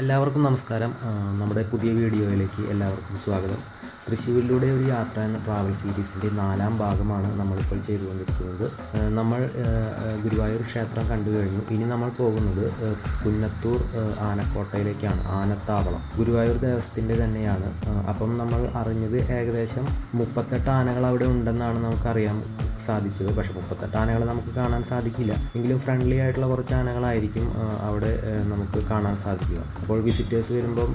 എല്ലാവർക്കും നമസ്കാരം. നമ്മുടെ പുതിയ വീഡിയോയിലേക്ക് എല്ലാവർക്കും സ്വാഗതം. തൃശ്ശൂരിലൂടെ ഒരു യാത്ര എന്ന ട്രാവൽ സീരീസിന്റെ നാലാം ഭാഗമാണ് നമ്മളിപ്പോൾ ചെയ്തുകൊണ്ടിരിക്കുന്നത്. നമ്മൾ ഗുരുവായൂർ ക്ഷേത്രം കണ്ടു കഴിഞ്ഞു. ഇനി നമ്മൾ പോകുന്നത് പുന്നത്തൂർ ആനക്കോട്ടയിലേക്കാണ് ആനത്താവളം. ഗുരുവായൂർ ദേവസ്ഥത്തിന്റെ തന്നെയാണ്. അപ്പം നമ്മൾ അറിഞ്ഞത് ഏകദേശം മുപ്പത്തെട്ട് ആനകൾ അവിടെ ഉണ്ടെന്നാണ് നമുക്കറിയാൻ സാധിച്ചത്. പക്ഷെ മുപ്പത്തെട്ട് ആനകളെ നമുക്ക് കാണാൻ സാധിക്കില്ല. എങ്കിലും ഫ്രണ്ട്ലി ആയിട്ടുള്ള കുറച്ച് ആനകളായിരിക്കും അവിടെ നമുക്ക് കാണാൻ സാധിക്കുക. അപ്പോൾ വിസിറ്റേഴ്സ് വരുമ്പം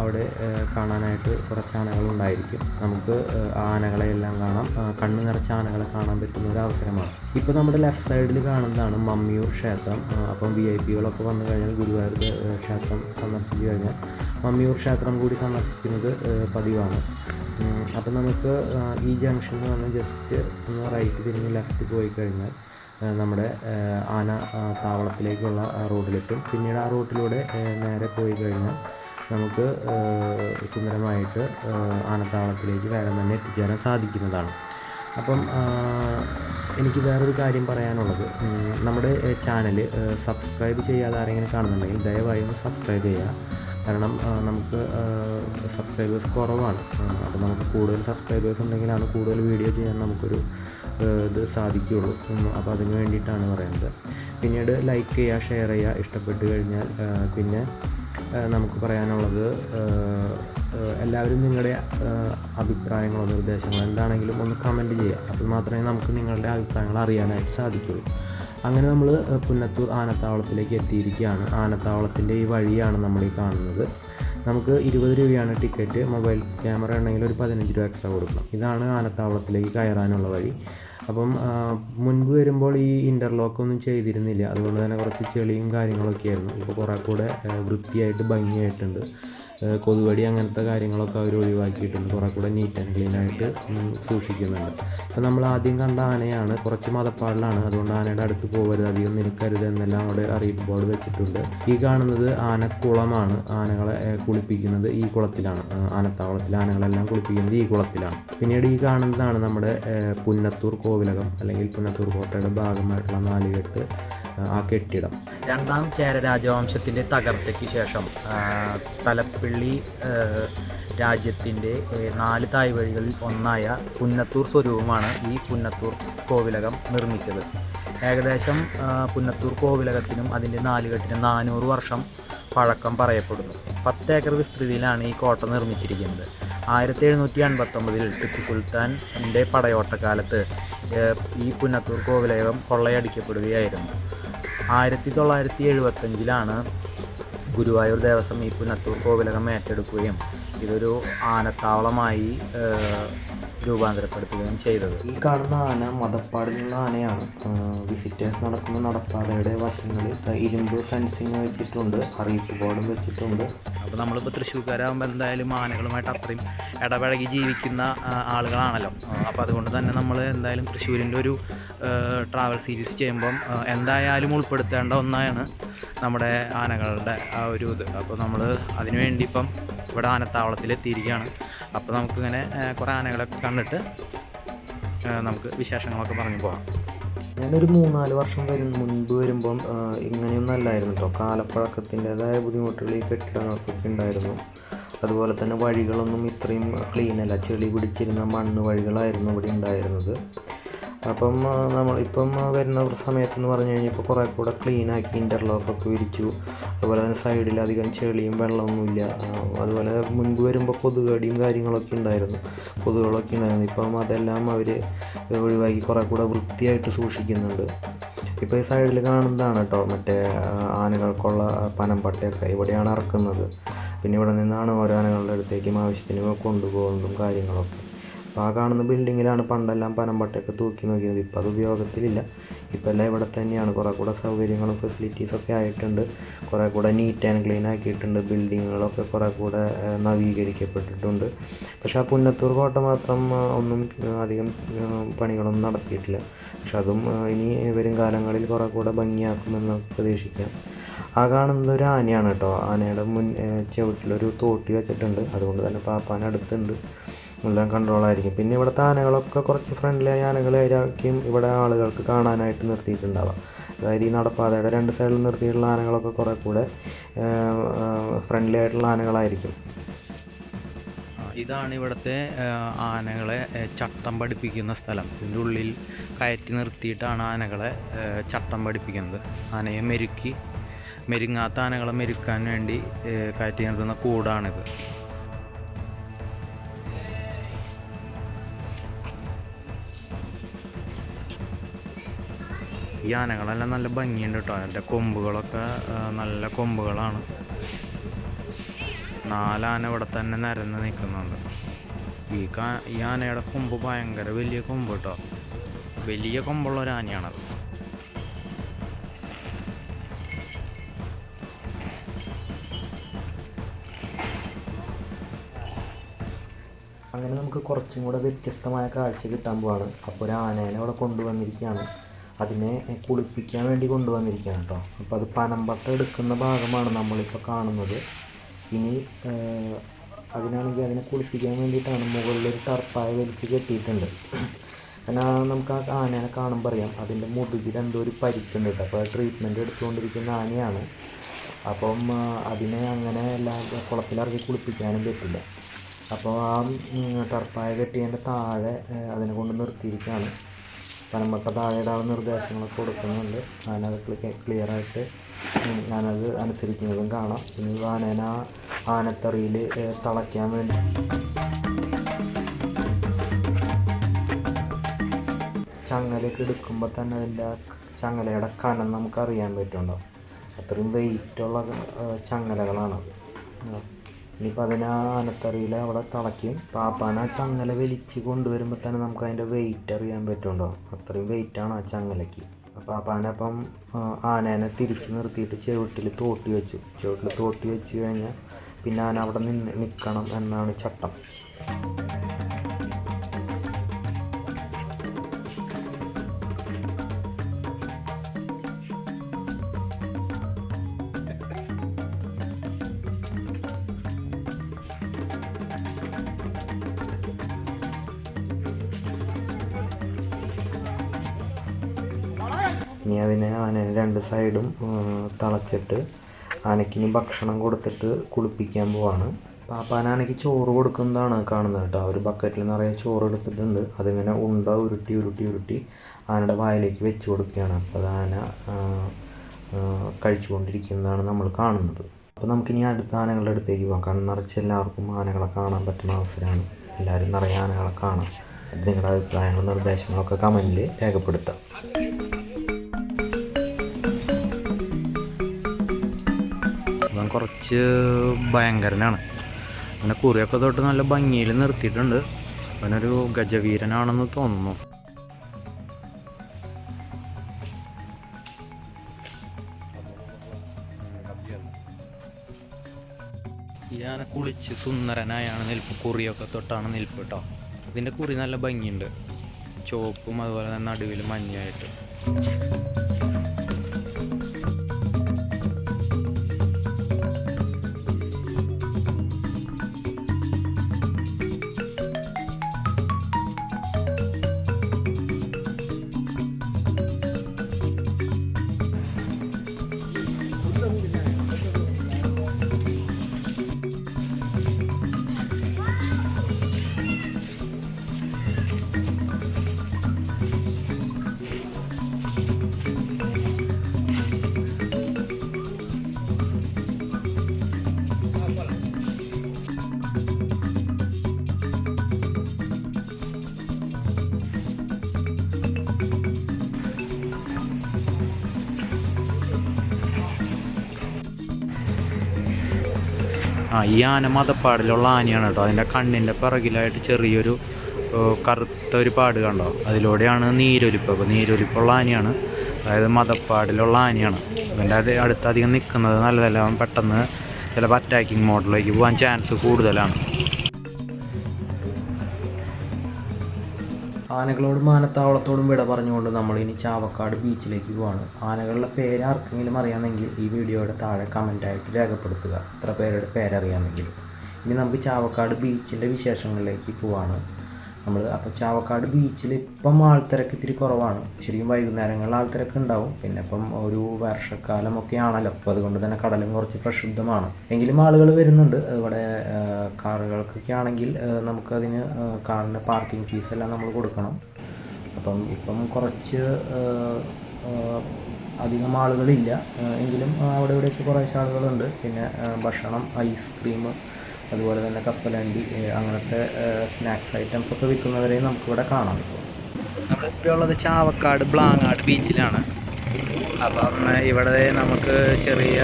അവിടെ കാണാനായിട്ട് കുറച്ച് ആനകളുണ്ടായിരിക്കും. നമുക്ക് ആ, എല്ലാം കാണാം. കണ്ണു നിറച്ച ആനകളെ കാണാൻ പറ്റുന്ന ഒരു അവസരമാണ്. ഇപ്പോൾ നമ്മുടെ ലെഫ്റ്റ് സൈഡിൽ കാണുന്നതാണ് മമ്മിയൂർ ക്ഷേത്രം. അപ്പം വി ഐ പികളൊക്കെ വന്നു കഴിഞ്ഞാൽ ഗുരുവായൂർ ക്ഷേത്രം സന്ദർശിച്ചു കഴിഞ്ഞാൽ മമ്മിയൂർ ക്ഷേത്രം കൂടി സന്ദർശിക്കുന്നത് പതിവാണ്. ഉം, അപ്പം നമുക്ക് ഈ ജംഗ്ഷനിൽ വന്ന് ജസ്റ്റ് ഒന്ന് റൈറ്റ് തിരിഞ്ഞ് ലെഫ്റ്റ് പോയി കഴിഞ്ഞാൽ നമ്മുടെ ആന താവളത്തിലേക്കുള്ള റോഡിലെത്തും. പിന്നീട് ആ റോട്ടിലൂടെ നേരെ പോയി കഴിഞ്ഞാൽ നമുക്ക് സുന്ദരമായിട്ട് ആനത്താവളത്തിലേക്ക് വേഗം തന്നെ എത്തിച്ചേരാൻ സാധിക്കുന്നതാണ്. അപ്പം എനിക്ക് വേറൊരു കാര്യം പറയാനുള്ളത്. നമ്മുടെ ചാനൽ സബ്സ്ക്രൈബ് ചെയ്യാതെ ആരെങ്കിലും കാണുന്നുണ്ടെങ്കിൽ ദയവായി ഒന്ന് സബ്സ്ക്രൈബ് ചെയ്യുക. കാരണം നമുക്ക് സബ്സ്ക്രൈബേഴ്സ് കുറവാണ്. അപ്പോൾ നമുക്ക് കൂടുതൽ സബ്സ്ക്രൈബേഴ്സ് ഉണ്ടെങ്കിലാണ് കൂടുതൽ വീഡിയോ ചെയ്യാൻ നമുക്കൊരു ഇത് സാധിക്കുകയുള്ളൂ. അപ്പോൾ അതിന് വേണ്ടിയിട്ടാണ് പറയുന്നത്. പിന്നീട് ലൈക്ക് ചെയ്യുക ഷെയർ ചെയ്യുക ഇഷ്ടപ്പെട്ട് കഴിഞ്ഞാൽ പിന്നെ നമുക്ക് പറയാനുള്ളത് എല്ലാവരും നിങ്ങളുടെ അഭിപ്രായങ്ങളോ നിർദ്ദേശങ്ങളോ എന്താണെങ്കിലും ഒന്ന് കമന്റ് ചെയ്യുക. അപ്പോൾ മാത്രമേ നമുക്ക് നിങ്ങളുടെ അഭിപ്രായങ്ങൾ അറിയാനായിട്ട് സാധിക്കുള്ളൂ അങ്ങനെ നമ്മൾ പുന്നത്തൂർ ആനത്താവളത്തിലേക്ക് എത്തിയിരിക്കുകയാണ്. ആനത്താവളത്തിന്റെ ഈ വഴിയാണ് നമ്മൾ ഈ കാണുന്നത്. നമുക്ക് ഇരുപത് രൂപയാണ് ടിക്കറ്റ്. മൊബൈൽ ക്യാമറ ഉണ്ടെങ്കിൽ ഒരു പതിനഞ്ച് രൂപ എക്സ്ട്രാ കൊടുക്കണം ഇതാണ് ആനത്താവളത്തിലേക്ക് കയറാനുള്ള വഴി. അപ്പം മുൻപ് വരുമ്പോൾ ഈ ഇന്റർലോക്ക് ഒന്നും ചെയ്തിരുന്നില്ല. അതുകൊണ്ട് തന്നെ കുറച്ച് ചെളിയും കാര്യങ്ങളൊക്കെ ആയിരുന്നു ഇപ്പോൾ കുറേ കൂടെ വൃത്തിയായിട്ട് ഭംഗിയായിട്ടുണ്ട്. കൊതുകടി അങ്ങനത്തെ കാര്യങ്ങളൊക്കെ അവർ ഒഴിവാക്കിയിട്ടുണ്ട്. കുറേ കൂടെ നീറ്റ് ആൻഡ് ക്ലീൻ ആയിട്ട് സൂക്ഷിക്കുന്നുണ്ട്. അപ്പോൾ നമ്മൾ ആദ്യം കണ്ട ആനയാണ് കുറച്ച് മതപ്പാടിലാണ്. അതുകൊണ്ട് ആനയുടെ അടുത്ത് പോകരുത് അധികം നിൽക്കരുത് എന്നെല്ലാം അവിടെ അറിയിപ്പ് ബോർഡ് വെച്ചിട്ടുണ്ട്. ഈ കാണുന്നത് ആനക്കുളമാണ്. ആനകളെ കുളിപ്പിക്കുന്നത് ഈ കുളത്തിലാണ്. ആനത്താവളത്തിൽ ആനകളെല്ലാം കുളിപ്പിക്കുന്നത് ഈ കുളത്തിലാണ്. പിന്നീട് ഈ കാണുന്നതാണ് നമ്മുടെ പുന്നത്തൂർ കോവിലകം അല്ലെങ്കിൽ പുന്നത്തൂർ കോട്ടയുടെ ഭാഗമായിട്ടുള്ള നാലുകെട്ട്. ആ, കെട്ടിടം. രണ്ടാം ചേര രാജവംശത്തിന്റെ തകർച്ചയ്ക്ക് ശേഷം തലപ്പിള്ളി രാജ്യത്തിന്റെ നാല് തായ്വഴികളിൽ ഒന്നായ പുന്നത്തൂർ സ്വരൂപമാണ് ഈ പുന്നത്തൂർ കോവിലകം നിർമ്മിച്ചത്. ഏകദേശം പുന്നത്തൂർ കോവിലകത്തിനും അതിന്റെ നാലുകെട്ടിനും നാനൂറ് വർഷം പഴക്കം പറയപ്പെടുന്നു. പത്ത് ഏക്കർ വിസ്തൃതിയിലാണ് ഈ കോട്ട നിർമ്മിച്ചിരിക്കുന്നത്. ആയിരത്തി എഴുന്നൂറ്റി അൻപത്തൊമ്പതിൽ ടിപ്പു സുൽത്താന്റെ പടയോട്ടക്കാലത്ത് ഈ പുന്നത്തൂർ കോവിലകം കൊള്ളയടിക്കപ്പെടുകയായിരുന്നു. ആയിരത്തി തൊള്ളായിരത്തി എഴുപത്തഞ്ചിലാണ് ഗുരുവായൂർ ദേവസ്വം ഈ പുനത്തൂർ കോവിലകം ഏറ്റെടുക്കുകയും ഇതൊരു ആനത്താവളമായി രൂപാന്തരപ്പെടുത്തുകയും ചെയ്തത്. ഈ കാണുന്ന ആന മതപ്പാടിലുള്ള ആനയാണ്. വിസിറ്റേഴ്സ് നടക്കുന്ന നടപ്പാതയുടെ വശങ്ങളിൽ ഇരുമ്പ് ഫെൻസിങ് വെച്ചിട്ടുണ്ട് അറിയിപ്പ് ബോർഡും വെച്ചിട്ടുണ്ട്. അപ്പോൾ നമ്മളിപ്പോൾ തൃശ്ശൂർക്കാരാകുമ്പോൾ എന്തായാലും ആനകളുമായിട്ട് അത്രയും ഇടപഴകി ജീവിക്കുന്ന ആളുകളാണല്ലോ. അപ്പോൾ അതുകൊണ്ട് തന്നെ നമ്മൾ എന്തായാലും തൃശ്ശൂരിന്റെ ഒരു ട്രാവൽ സീരീസ് ചെയ്യുമ്പം എന്തായാലും ഉൾപ്പെടുത്തേണ്ട ഒന്നാണ് നമ്മുടെ ആനകളുടെ ആ ഒരു ഇത്. അപ്പോൾ നമ്മൾ അതിനുവേണ്ടി ഇപ്പം ഇവിടെ ആനത്താവളത്തിൽ എത്തിയിരിക്കുകയാണ്. അപ്പോൾ നമുക്കിങ്ങനെ കുറേ ആനകളൊക്കെ കണ്ടിട്ട് നമുക്ക് വിശേഷങ്ങളൊക്കെ പറഞ്ഞു പോകാം. ഞാനൊരു മൂന്നാൽ വർഷം വരും മുൻപ് വരുമ്പം ഇങ്ങനെയൊന്നും അല്ലായിരുന്നു കേട്ടോ കാലപ്പഴക്കത്തിന്റെതായ ബുദ്ധിമുട്ടുകൾ ഈ കെട്ടിടങ്ങൾക്കൊക്കെ ഉണ്ടായിരുന്നു. അതുപോലെ തന്നെ വഴികളൊന്നും ഇത്രയും ക്ലീൻ അല്ല. ചെളി പിടിച്ചിരുന്ന മണ്ണ് വഴികളായിരുന്നു ഇവിടെ ഉണ്ടായിരുന്നത്. അപ്പം നമ്മളിപ്പം വരുന്ന സമയത്തെന്ന് പറഞ്ഞു കഴിഞ്ഞാൽ ഇപ്പോൾ കുറേ കൂടെ ക്ലീൻ ആക്കി ഇന്റർലോക്കൊക്കെ വിരിച്ചു. അതുപോലെ തന്നെ സൈഡിൽ അധികം ചെളിയും വെള്ളമൊന്നുമില്ല അതുപോലെ മുൻപ് വരുമ്പോൾ കൊതുകടിയും കാര്യങ്ങളൊക്കെ ഉണ്ടായിരുന്നു. കൊതുകുകളൊക്കെ ഉണ്ടായിരുന്നു. ഇപ്പം അതെല്ലാം അവർ ഒഴിവാക്കി കുറേ കൂടെ വൃത്തിയായിട്ട് സൂക്ഷിക്കുന്നുണ്ട്. ഇപ്പോൾ ഈ സൈഡിൽ കാണുന്നതാണ് കേട്ടോ മറ്റേ ആനകൾക്കുള്ള പനമ്പട്ടയൊക്കെ ഇവിടെയാണ് ഇറക്കുന്നത്. പിന്നെ ഇവിടെ നിന്നാണ് ഓരോ ആനകളുടെ അടുത്തേക്കും ആവശ്യത്തിന് കൊണ്ടുപോകുന്നതും കാര്യങ്ങളൊക്കെ. അപ്പോൾ ആ കാണുന്ന ബിൽഡിങ്ങിലാണ് പണ്ടെല്ലാം പനമ്പട്ടയൊക്കെ തൂക്കി നോക്കിയത് ഇപ്പോൾ അത് ഉപയോഗത്തിലില്ല. ഇപ്പോൾ എല്ലാം ഇവിടെ തന്നെയാണ്. കുറേ കൂടെ സൗകര്യങ്ങളും ഫെസിലിറ്റീസൊക്കെ ആയിട്ടുണ്ട്. കുറേ കൂടെ നീറ്റ് ആൻഡ് ക്ലീൻ ആക്കിയിട്ടുണ്ട്. ബിൽഡിങ്ങുകളൊക്കെ കുറേ കൂടെ നവീകരിക്കപ്പെട്ടിട്ടുണ്ട്. പക്ഷേ ആ പുന്നത്തൂർ കോട്ട മാത്രം ഒന്നും അധികം പണികളൊന്നും നടത്തിയിട്ടില്ല. പക്ഷെ അതും ഇനി വരും കാലങ്ങളിൽ കുറേ കൂടെ ഭംഗിയാക്കുമെന്ന് പ്രതീക്ഷിക്കാം. ആ കാണുന്നത് ഒരു ആനയാണ് കേട്ടോ. ആനയുടെ മുൻ ചുവട്ടിലൊരു തോട്ടി വെച്ചിട്ടുണ്ട്. അതുകൊണ്ട് തന്നെ പാപ്പാന അടുത്തുണ്ട്. എല്ലാം കൺട്രോളായിരിക്കും പിന്നെ ഇവിടുത്തെ ആനകളൊക്കെ കുറച്ച് ഫ്രണ്ട്ലി ആയ ആനകളായിരിക്കും ഇവിടെ ആളുകൾക്ക് കാണാനായിട്ട് നിർത്തിയിട്ടുണ്ടാവാം അതായത് ഈ നടപ്പാതയുടെ രണ്ട് സൈഡിൽ നിർത്തിയിട്ടുള്ള ആനകളൊക്കെ കുറേ കൂടെ ഫ്രണ്ട്ലി ആയിട്ടുള്ള ആനകളായിരിക്കും. ഇതാണ് ഇവിടുത്തെ ആനകളെ ചട്ടം പഠിപ്പിക്കുന്ന സ്ഥലം. ഇതിന്റെ ഉള്ളിൽ കയറ്റി നിർത്തിയിട്ടാണ് ആനകളെ ചട്ടം പഠിപ്പിക്കുന്നത്. ആനയെ മെരുക്കി മെരുങ്ങാത്ത ആനകളെ മെരുക്കാൻ വേണ്ടി കയറ്റി നിർത്തുന്ന കൂടാണിത്. ഈ ആനകളെല്ലാം നല്ല ഭംഗിയുണ്ട് കേട്ടോ അതിന്റെ കൊമ്പുകളൊക്കെ നല്ല കൊമ്പുകളാണ്. നാലാന ഇവിടെ തന്നെ നിരന്ന് നിൽക്കുന്നുണ്ട്. ഈ കാ ഈ ആനയുടെ കൊമ്പ് ഭയങ്കര വലിയ കൊമ്പ് കേട്ടോ വലിയ കൊമ്പുള്ള ഒരു ആനയാണത് അങ്ങനെ നമുക്ക് കുറച്ചും കൂടെ വ്യത്യസ്തമായ കാഴ്ച കിട്ടാൻ പോവാണ്. അപ്പോൾ ഒരു ആനേനെ അവിടെ കൊണ്ടുവന്നിരിക്കുകയാണ്. അതിനെ കുളിപ്പിക്കാൻ വേണ്ടി കൊണ്ടുവന്നിരിക്കുകയാണ് കേട്ടോ. അപ്പോൾ അത് പനമ്പട്ട എടുക്കുന്ന ഭാഗമാണ് നമ്മളിപ്പോൾ കാണുന്നത്. ഇനി അതിനാണെങ്കിൽ അതിനെ കുളിപ്പിക്കാൻ വേണ്ടിയിട്ടാണ് മുകളിലൊരു ടർപ്പായ വലിച്ച് കെട്ടിയിട്ടുണ്ട്. എന്നാൽ നമുക്ക് ആ ആനേനെ കാണുമ്പോൾ അറിയാം. അതിന്റെ മുതുകിൽ എന്തോ ഒരു പരിക്കുണ്ട് കേട്ടോ. അപ്പോൾ ട്രീറ്റ്മെന്റ് എടുത്തുകൊണ്ടിരിക്കുന്ന ആനയാണ്. അപ്പം അതിനെ അങ്ങനെ എല്ലാം കുളത്തിലിറങ്ങി കുളിപ്പിക്കാനും പറ്റില്ല. അപ്പോൾ ആ ടർപ്പായ കെട്ടിയതിന്റെ താഴെ അതിനെ കൊണ്ട് നിർത്തിയിരിക്കുകയാണ്. പനമ്പട്ട താഴെ ഇടാവുന്ന നിർദ്ദേശങ്ങളൊക്കെ കൊടുക്കുന്നുണ്ട്. ക്ലിക്ക് ക്ലിയർ ആയിട്ട് ഞാനത് അനുസരിക്കുന്നതും കാണാം. പിന്നെ ആനേന ആനത്തറിയിൽ തളയ്ക്കാൻ വേണ്ടി. ചങ്ങലയൊക്കെ എടുക്കുമ്പോൾ തന്നെ അതിന്റെ ചങ്ങലയുടെ കനം നമുക്ക് അറിയാൻ പറ്റുന്നുണ്ടാവും. അത്രയും വെയിറ്റുള്ള ചങ്ങലകളാണത് ആ. ഇനിയിപ്പോൾ ആനത്തറിയിൽ അവിടെ തിളയ്ക്കും. പാപ്പാന ആ ചങ്ങല വലിച്ച് കൊണ്ടുവരുമ്പോൾ തന്നെ നമുക്ക് അതിന്റെ വെയിറ്റ് അറിയാൻ പറ്റുണ്ടോ? അത്രയും വെയിറ്റാണ് ആ ചങ്ങലയ്ക്ക്. അപ്പോൾ പാപ്പാനപ്പം ആനേനെ തിരിച്ച് നിർത്തിയിട്ട് ചുവട്ടിൽ തോട്ടി വെച്ചു. ചുവട്ടിൽ തോട്ടി വെച്ച് കഴിഞ്ഞാൽ പിന്നെ ആന അവിടെ നിന്ന് നിൽക്കണം എന്നാണ് ചട്ടം. ഇനി അതിനെ ആനേനെ രണ്ട് സൈഡും തളച്ചിട്ട് ആനയ്ക്കിനി ഭക്ഷണം കൊടുത്തിട്ട് കുളിപ്പിക്കാൻ പോവാണ്. പാപ്പാനാനയ്ക്ക് ചോറ് കൊടുക്കുന്നതാണ് കാണുന്നത് കേട്ടോ. ഒരു ബക്കറ്റിൽ നിറയെ ചോറ് എടുത്തിട്ടുണ്ട്. അതിങ്ങനെ ഉണ്ട ഉരുട്ടി ഉരുട്ടി ഉരുട്ടി ആനയുടെ വായിലേക്ക് വെച്ച് കൊടുക്കുകയാണ്. അപ്പോൾ അത് ആന കഴിച്ചുകൊണ്ടിരിക്കുന്നതാണ് നമ്മൾ കാണുന്നത്. അപ്പോൾ നമുക്കിനി അടുത്ത ആനകളുടെ അടുത്തേക്ക് പോകാം കാരണം നിറച്ച് എല്ലാവർക്കും ആനകളെ കാണാൻ പറ്റുന്ന അവസരമാണ്. എല്ലാവരും നിറയെ ആനകളെ കാണാം. നിങ്ങളുടെ അഭിപ്രായങ്ങളും നിർദ്ദേശങ്ങളൊക്കെ കമന്റിൽ രേഖപ്പെടുത്താം. കുറച്ച് ഭയങ്കരനാണ്. അവനെ കുറിയൊക്കെ തൊട്ട് നല്ല ഭംഗിയിൽ നിർത്തിയിട്ടുണ്ട്. അവനൊരു ഗജവീരനാണെന്ന് തോന്നുന്നു. ഈ കുളിച്ച് സുന്ദരനായാണ് നിൽപ്പ്. കുറിയൊക്കെ തൊട്ടാണ് നിൽപ്പ് കേട്ടോ ഇതിന്റെ കുറി നല്ല ഭംഗിയുണ്ട്. ചുവപ്പും അതുപോലെ തന്നെ നടുവിൽ മഞ്ഞായിട്ട്. ആ ഈ ആന മതപ്പാടിലുള്ള ആനയാണ് കേട്ടോ. അതിന്റെ കണ്ണിന്റെ പിറകിലായിട്ട് ചെറിയൊരു കറുത്ത ഒരു പാട് കണ്ടോ? അതിലൂടെയാണ് നീരൊലിപ്പ്. അപ്പോൾ നീരൊലിപ്പുള്ള ആനയാണ്. അതായത് മതപ്പാടിലുള്ള ആനയാണ്. അതിന്റെ അത് അടുത്ത് അധികം നിൽക്കുന്നത് നല്ലതല്ല. അവൻ പെട്ടെന്ന് ചിലപ്പോൾ അറ്റാക്കിംഗ് മോഡലിലേക്ക് പോകാൻ ചാൻസ് കൂടുതലാണ്. ആനകളോടും മാനത്താവളത്തോടും വിട പറഞ്ഞുകൊണ്ട് നമ്മൾ ഇനി ചാവക്കാട് ബീച്ചിലേക്ക് പോവാണ്. ആനകളുടെ പേര് ആർക്കെങ്കിലും അറിയാമെങ്കിൽ ഈ വീഡിയോയുടെ താഴെ കമന്റായിട്ട് രേഖപ്പെടുത്തുക. എത്ര പേരുടെ പേരറിയാമെങ്കിൽ. ഇനി നമുക്ക് ചാവക്കാട് ബീച്ചിന്റെ വിശേഷങ്ങളിലേക്ക് പോവാണ്. നമ്മൾ അപ്പോൾ ചാവക്കാട് ബീച്ചിൽ ഇപ്പം ആൾത്തിരക്ക് ഇത്തിരി കുറവാണ്. ശരിക്കും വൈകുന്നേരങ്ങളിൽ ആൾത്തിരക്ക് ഉണ്ടാവും. പിന്നെ ഇപ്പം ഒരു വർഷക്കാലമൊക്കെ ആണല്ലോ അപ്പോൾ അതുകൊണ്ട് തന്നെ കടലും കുറച്ച് പ്രക്ഷുബ്ധമാണ്. എങ്കിലും ആളുകൾ വരുന്നുണ്ട്. ഇവിടെ കാറുകൾക്കൊക്കെ ആണെങ്കിൽ നമുക്കതിന് കാറിന്റെ പാർക്കിംഗ് ഫീസ് എല്ലാം നമ്മൾ കൊടുക്കണം. അപ്പം ഇപ്പം കുറച്ച് അധികം ആളുകളില്ല. എങ്കിലും അവിടെ ഇവിടെയൊക്കെ കുറേശ്ശെ ആളുകളുണ്ട്. പിന്നെ ഭക്ഷണം ഐസ്ക്രീം അതുപോലെ തന്നെ കപ്പലണ്ടി അങ്ങനത്തെ സ്നാക്സ് ഐറ്റംസ് ഒക്കെ വിൽക്കുന്നവരെയും നമുക്കിവിടെ കാണാം ഇപ്പോൾ. നമ്മളിപ്പോൾ ഉള്ളത് ചാവക്കാട് ബ്ലാങ്ങാട് ബീച്ചിലാണ്. അപ്പം ഇവിടെ നമുക്ക് ചെറിയ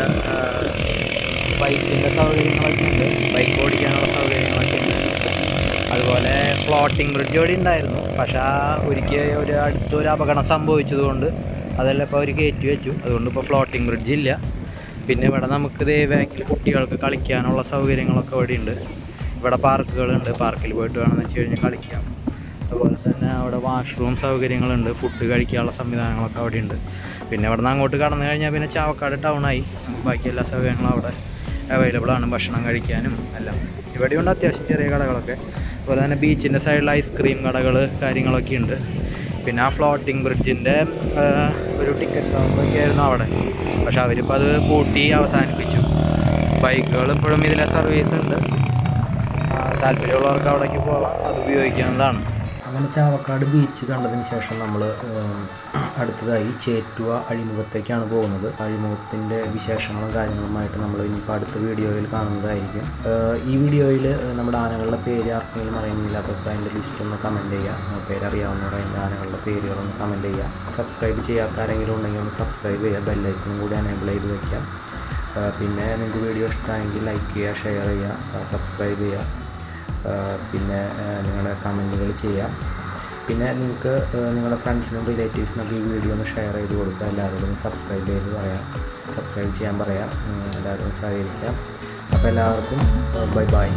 ബൈക്കിന്റെ സൗകര്യങ്ങളൊക്കെ ഉണ്ട്. ബൈക്ക് ഓടിക്കാനുള്ള സൗകര്യങ്ങളൊക്കെ ഉണ്ട്. അതുപോലെ ഫ്ലോട്ടിംഗ് ബ്രിഡ്ജ് കൂടി ഉണ്ടായിരുന്നു. പക്ഷേ ആ ഒരിക്കൽ ഒരു അടുത്തൊരു അപകടം സംഭവിച്ചതുകൊണ്ട് അതെല്ലാം ഇപ്പോൾ അവർ കയറ്റി വെച്ചു. അതുകൊണ്ട് ഇപ്പോൾ ഫ്ലോട്ടിംഗ് ബ്രിഡ്ജ് ഇല്ല. പിന്നെ ഇവിടെ നമുക്ക് ദേ ബാങ്കിൽ കുട്ടികൾക്ക് കളിക്കാനുള്ള സൗകര്യങ്ങളൊക്കെ ഇവിടെ ഉണ്ട് ഇവിടെ പാർക്കുകളുണ്ട്. പാർക്കിൽ പോയിട്ട് വേണമെന്ന് വെച്ച് കഴിഞ്ഞാൽ കളിക്കാം. അതുപോലെ തന്നെ അവിടെ വാഷ്റൂം സൗകര്യങ്ങളുണ്ട്. ഫുഡ് കഴിക്കാനുള്ള സംവിധാനങ്ങളൊക്കെ അവിടെ ഉണ്ട് പിന്നെ ഇവിടെ നിന്ന് അങ്ങോട്ട് കടന്നു കഴിഞ്ഞാൽ പിന്നെ ചാവക്കാട് ടൗണായി ബാക്കി എല്ലാ സൗകര്യങ്ങളും അവിടെ അവൈലബിൾ ആണ്. ഭക്ഷണം കഴിക്കാനും എല്ലാം. ഇവിടെയുണ്ട് അത്യാവശ്യം ചെറിയ കടകളൊക്കെ. അതുപോലെ തന്നെ ബീച്ചിന്റെ സൈഡിൽ ഐസ്ക്രീം കടകൾ കാര്യങ്ങളൊക്കെ ഉണ്ട്. പിന്നെ ആ ഫ്ലോട്ടിംഗ് ബ്രിഡ്ജിന്റെ ഒരു ടിക്കറ്റ് കൗണ്ടറൊക്കെ ആയിരുന്നു അവിടെ. പക്ഷെ അവരിപ്പോൾ അത് പൂട്ടി അവസാനിപ്പിച്ചു. ബൈക്കുകൾ ഇപ്പോഴും ഇതിലെ സർവീസ് ഉണ്ട്. താല്പര്യമുള്ളവർക്ക് അവിടേക്ക് പോകാം അത് ഉപയോഗിക്കാവുന്നതാണ് അങ്ങനെ ചാവക്കാട് ബീച്ച് കണ്ടതിന് ശേഷം നമ്മൾ അടുത്തതായി ചേറ്റുവ അഴിമുഖത്തേക്കാണ് പോകുന്നത്. അഴിമുഖത്തിന്റെ വിശേഷങ്ങളും കാര്യങ്ങളുമായിട്ട് നമ്മൾ ഇനിയിപ്പോൾ അടുത്ത വീഡിയോയിൽ കാണുന്നതായിരിക്കും. ഈ വീഡിയോയിൽ നമ്മുടെ ആനകളുടെ പേര് ആർക്കെങ്കിലും അറിയുന്നില്ല അപ്പോൾ അതിന്റെ ലിസ്റ്റ് ഒന്ന് കമന്റ് ചെയ്യുക പേരറിയാവുന്നവർ അതിന്റെ ആനകളുടെ പേരുകളൊന്ന് കമന്റ് ചെയ്യുക സബ്സ്ക്രൈബ് ചെയ്യാത്ത ആരെങ്കിലും ഉണ്ടെങ്കിൽ ഒന്ന് സബ്സ്ക്രൈബ് ചെയ്യുക ബെല്ലൈക്കനും കൂടി എനേബിൾ ചെയ്ത് വയ്ക്കാം പിന്നെ നിങ്ങൾക്ക് വീഡിയോ ഇഷ്ടമായെങ്കിൽ ലൈക്ക് ചെയ്യുക ഷെയർ ചെയ്യുക സബ്സ്ക്രൈബ് ചെയ്യുക പിന്നെ നിങ്ങളുടെ കമന്റുകൾ ചെയ്യാം. പിന്നെ നിങ്ങൾക്ക് നിങ്ങളുടെ ഫ്രണ്ട്സിനും റിലേറ്റീവ്സിനൊക്കെ ഈ വീഡിയോ ഒന്ന് ഷെയർ ചെയ്ത് കൊടുക്കുക. എല്ലാവരോടും സബ്സ്ക്രൈബ് ചെയ്ത് പറയാം. സബ്സ്ക്രൈബ് ചെയ്യാൻ പറയാം. എല്ലാവരും സഹകരിക്കാം. അപ്പോൾ എല്ലാവർക്കും ബൈ ബൈ.